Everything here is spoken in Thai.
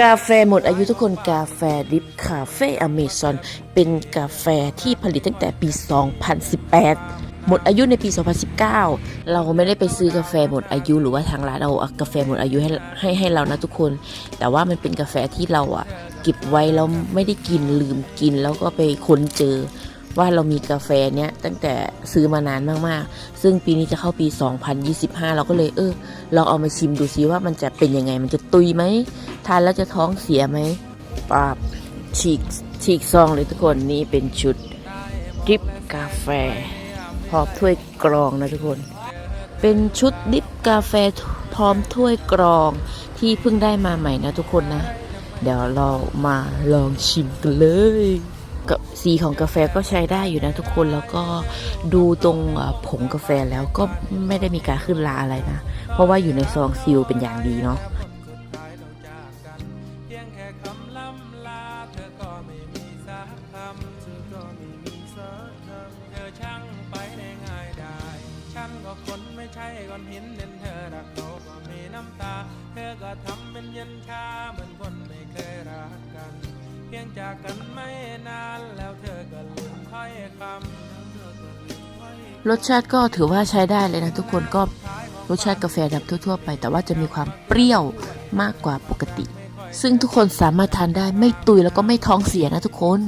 กาแฟหมดอายุทุกคนกาแฟดิฟคาเฟ่อเมซอนเป็นกาแฟที่ผลิตตั้งแต่ปี 2018 หมดอายุในปี 2019 เราไม่ได้ไปซื้อกาแฟหมดอายุหรือว่าทางร้านเอากาแฟหมดอายุให้ให้ให้เรานะทุกคน แต่ว่ามันเป็นกาแฟที่เราอะเก็บไว้แล้วไม่ได้กินลืมกินแล้วก็ไปค้นเจอ ว่าเรามีกาแฟเนี้ยตั้งแต่ซื้อมานานมากๆ ซึ่งปีนี้จะเข้าปี 2025 เราก็เลยเออลองเอามาชิมดูซิว่ามันจะเป็นยังไง มันจะตุยไหมทานแล้วจะท้องเสียไหมปาบฉีกฉีกซองเลยทุกคนนี่เป็นชุดดริปกาแฟพร้อมถ้วยกรองนะทุกคน เป็นชุดดริปกาแฟพร้อมถ้วยกรองที่เพิ่งได้มาใหม่นะทุกคนนะ เดี๋ยวเรามาลองชิมกันเลยกับ สีของกาแฟก็ใช้ได้อยู่นะทุกคนแล้วก็ดูตรงผงกาแฟแล้วก็ไม่ได้มีการขึ้นราอะไรนะ เพราะว่าอยู่ในซองซีลเป็นอย่างดีเนาะเธอก็ทำเป็นเย็นชาเหมือนคนไม่เคยรักกันเพียงจากกันไม่นาน รสชาติก็ถือว่าใช้ได้เลยนะทุกคนก็รสชาติกาแฟดำทั่ว ๆ ไป แต่ว่าจะมีความเปรี้ยวมากกว่าปกติ ซึ่งทุกคนสามารถทานได้ไม่ตุยแล้วก็ไม่ท้องเสียนะทุกคน